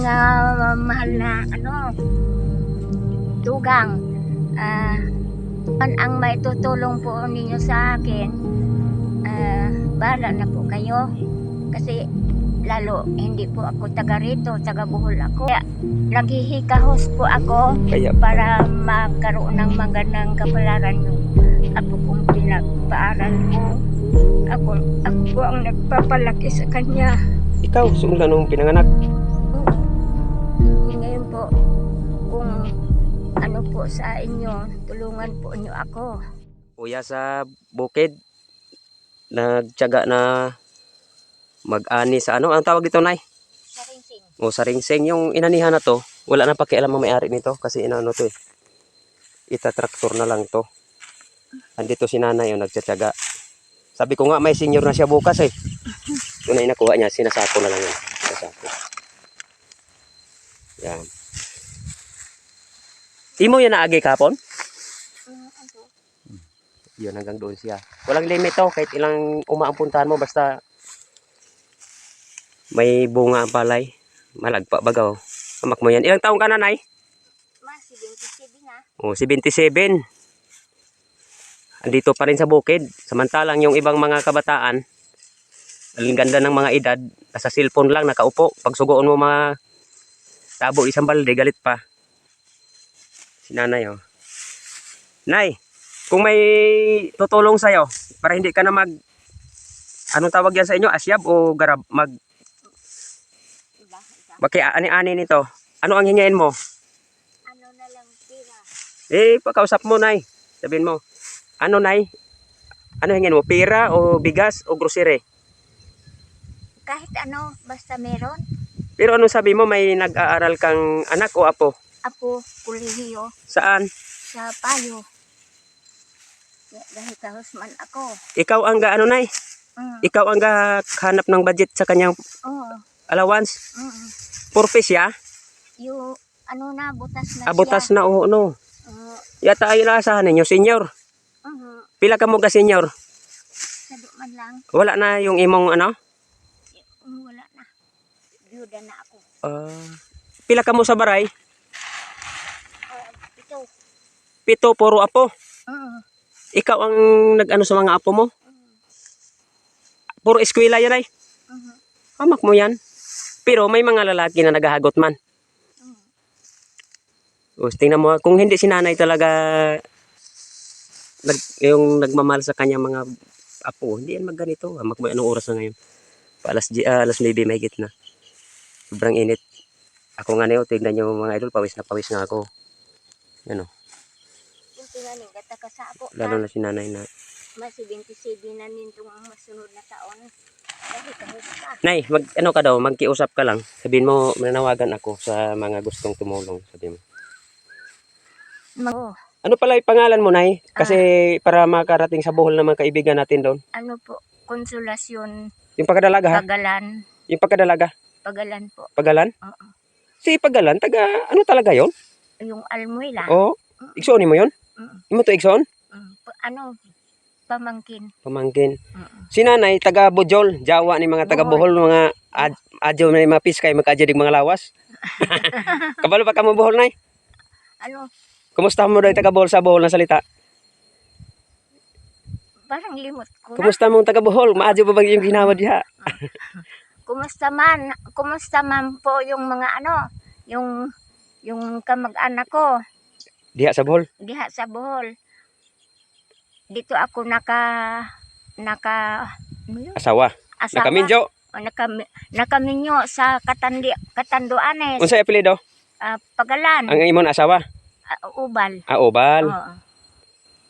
Nga mahal na ano, tugang. Ah, an ang may tutulong po ninyo sa akin, ah, bahala na po kayo. Kasi lalo, hindi po ako taga rito, taga Bohol ako. Kaya naghihikahos po ako Kaya para magkaroon ng magandang kapalaran yung apo kong pinagpaaral ko. Ako, ako ang nagpapalaki sa kanya. ikaw, simula nung pinanganak. Ano po sa inyo, tulungan po niyo ako. Kuya sa bukid, nagtyaga na mag-ani sa ano, ang tawag dito, Nay? Sa ringsing. O sa ringseng, yung inanihan na to, wala na pakialam ang may-ari nito kasi inano to eh. Itatraktor na lang to. Andito si nanay yung nagtsatsaga. Sabi ko nga may senior na siya bukas eh. Ito na inakuha niya, sinasako na lang yun. Sinasako. Yan. Imo yan naagi kapon? Yun hanggang doon siya. Walang limit to, kahit ilang umaampuntahan mo, basta may bunga ang palay. Malagpa bagaw. Amak mo yan. Ilang taong ka na, Nay? Mas, 27 na. O, 77. Andito pa rin sa bukid. Samantalang yung ibang mga kabataan, ang ganda ng mga edad, nasa cellphone lang, nakaupo. Pag sugoon mo mga tabo isang balde, galit pa. Si nanay, oh. Nay, kung may tutulong sa'yo, para hindi ka na mag, anong tawag yan sa inyo, asyab o garab, mag, baki ani-ani nito. Ano ang hingayin mo? Ano na lang tira. Eh, pakausap mo, Nay. Sabihin mo, ano, Nay? Ano hingin mo? Pira o bigas o grocery? Kahit ano, basta meron. Pero ano sabi mo, may nag-aaral kang anak o apo? Ako, kulihiyo, Saan? sa payo. Dahil kahos man ako. Ikaw ang ga, ano, Nay? Mm. Ikaw ang hanap ng budget sa kanyang Oo. allowance? Mm. Purpose ya? Yung, ano na, butas na Abutas siya. na o no? Oo. Yata ay naasahan ninyo, senior. Mhm. Pila ka mo ga senior? Sado man lang. Wala na yung imong ano? Mm, Wala na. Byuda na ako. Ah, pila ka mo sa baray? Uh, ito. Pito, puro apo. Mm. Ikaw ang nag-ano sa mga apo mo? Puro eskwela yan ay. Mhm. Hamak mo yan. Pero may mga lalaki na naghahagot man. Mm. O, tingnan mo, kung hindi si nanay talaga nag, yung nagmamahal sa kanya mga apo, hindi yan magganito. Hamak mo, anong oras na ngayon? Alas, ah, alas 9 may na. Sobrang init. Ako nga niyo, tignan nyo mga idol, pawis na pawis na ako. Ano, sa ako. lalo na si nanay na. Mas 27 na nitong masunod na taon. Nay, mag, ano ka daw, magkiusap ka lang. Sabihin mo, mananawagan ako sa mga gustong tumulong. Sabihin mo. Mag- Ano pala yung pangalan mo, Nay? Kasi para makarating sa buhol ng mga kaibigan natin doon. ano po, konsolasyon, Yung pagkadalaga, ha? pagalan, Yung pagkadalaga. pagalan po. Pagalan? Oo. Si Pagalan, taga, ano talaga yon? Yung almuela. Oo. Igsoon mo yon? Mm. Imo to igsoon? Mm, pa- ano, pamangkin. Pamangkin. Mm. Si nanay, taga Bojol, Jawa ni mga taga Bohol, mga ad, adyo na mga piskay, magkadyo mga lawas. Kabalo pa ka mo Bohol, Nay? Ano, Kumusta mo daw taga Bohol sa Bohol na salita? parang limot ko na. Kumusta mong taga Bohol? Maadyo ba ba yung ginawa diha? Kumusta man, kumusta man po yung mga ano, yung yung kamag-anak ko, Diha sa Bohol? diha sa Bohol. Dito ako naka, naka, ano yun? Asawa. Asawa. Nakaminjo. O, nakami, nakaminyo sa katandi, katanduanes, Unsa apelyido? ah, pagalan, Ang imong asawa? ah, ubal. Ah, Obal. Oo.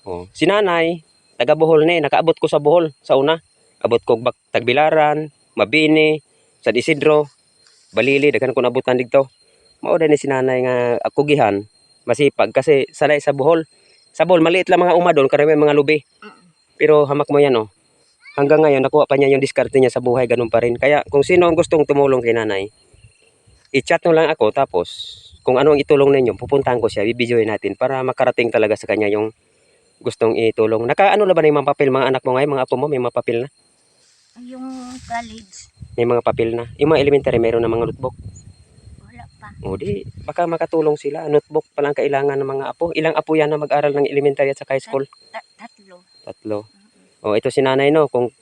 Oh. Si nanay, taga Bohol ni, nakaabot ko sa Bohol sa una. Abot ko bak Tagbilaran, Mabini, San Isidro, Balili, daghan ko nabutan dito. Mao ni si nanay nga ako gihan, masipag kasi sanay sa Bohol. Sa Bohol maliit lang mga uma doon, karami mga lubi. Pero hamak mo yan oh. Hanggang ngayon nakuha pa niya yung diskarte niya sa buhay ganun pa rin. Kaya kung sino ang gustong tumulong kay nanay, i-chat mo lang ako tapos kung ano ang itulong ninyo, pupuntahan ko siya, bibidyoin natin para makarating talaga sa kanya yung gustong itulong. Naka ano na ba na yung mga papel, mga anak mo ngayon, mga apo mo, may mga papel na? Yung college, May mga papel na. Yung mga elementary, meron na mga notebook. O di, baka makatulong sila. Notebook pa lang kailangan ng mga apo. Ilang apo yan na mag-aral ng elementary at saka high school? Ta- tatlo. Tatlo. O ito si nanay no, kung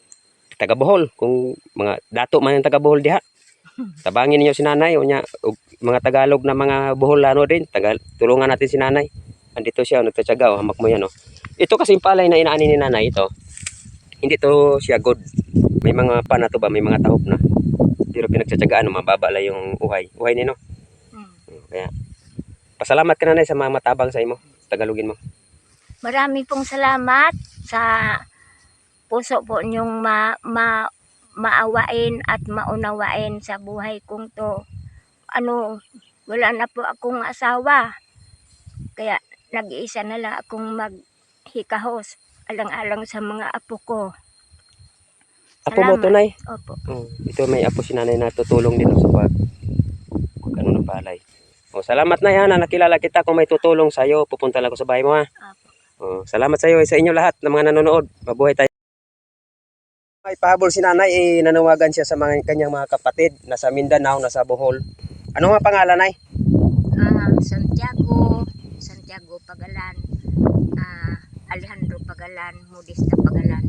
taga Bohol, kung mga dato man yung taga Bohol diha. Tabangin niyo si nanay o nya ug mga Tagalog na mga Boholano din, tagal tulungan natin si nanay. Andito siya, nagtatsaga, oh, hamak mo yan oh. Ito kasi palay na inaani ni nanay ito. Hindi to siya good. May mga pa na to ba, may mga tahop na. Pero pinagtsatsagaan, mababa lang yung uhay. Uhay ni no. Hmm. Kaya pasalamat ka nanay sa mga matabang sa imo. Tagalogin mo. Marami pong salamat sa puso po niyong ma, ma, maawain at maunawain sa buhay kong to. Ano, wala na po akong asawa. Kaya nag-iisa na lang akong maghikahos alang-alang sa mga apo ko. Apo mo Salamat. to, nay. Opo. Oh, ito may apo si nanay na tutulong din sa pag ano ng palay. Oh, salamat na yan. Nakilala kita kung may tutulong sa iyo. Pupunta lang ako sa bahay mo ha. Oh, salamat sa iyo sa inyo lahat ng mga nanonood. Mabuhay tayo. May pahabol si nanay eh, nanawagan siya sa mga kanyang mga kapatid nasa Mindanao, nasa Bohol. Ano nga pangalan ay? Ah, Santiago, Santiago Pagalan, ah, Alejandro Pagalan, Modesta Pagalan.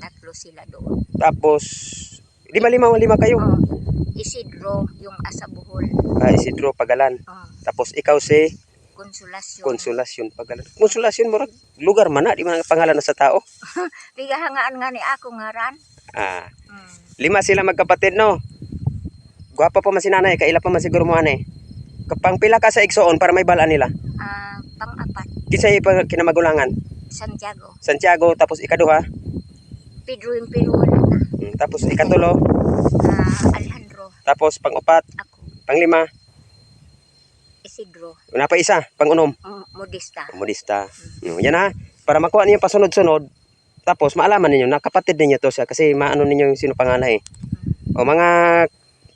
Tatlo sila doon. Tapos lima lima kayo. Oh, Isidro, yung asa Bohol. Ah, Isidro Pagalan. Oh, Tapos ikaw si Konsolasyon. Konsolasyon Pagalan. Konsolasyon mo lugar man na di man pangalan na sa tao. Ligahangaan nga ni ako ngaran. Ah, Hmm. Lima sila magkapatid, no? Gwapa pa man si nanay, kaila pa man siguro mo anay. Kapang pila ka sa igsoon para may balaan nila. Ah, pang-apat, Kisay pa kinamagulangan. Santiago. Santiago, tapos ikaduha. Pedro wala na. mm, Tapos ikatulo. Ah, Alejandro, Tapos pangupat. ako. Panglima. Isidro, Una pa isa. Pangunom. mm, Modesta. Modista. Mm, yan ha. Para makuha ninyo pasunod-sunod. Tapos maalaman ninyo na kapatid ninyo to siya. Kasi maano ninyo yung sino pangalan eh. O mga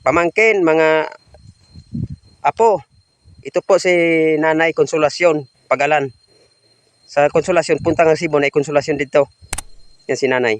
pamangkin, mga apo. Ito po si Nanay Konsolasyon, Pagalan. Sa Konsolasyon, punta ng Sibon ay Konsolasyon dito. Yan si Nanay.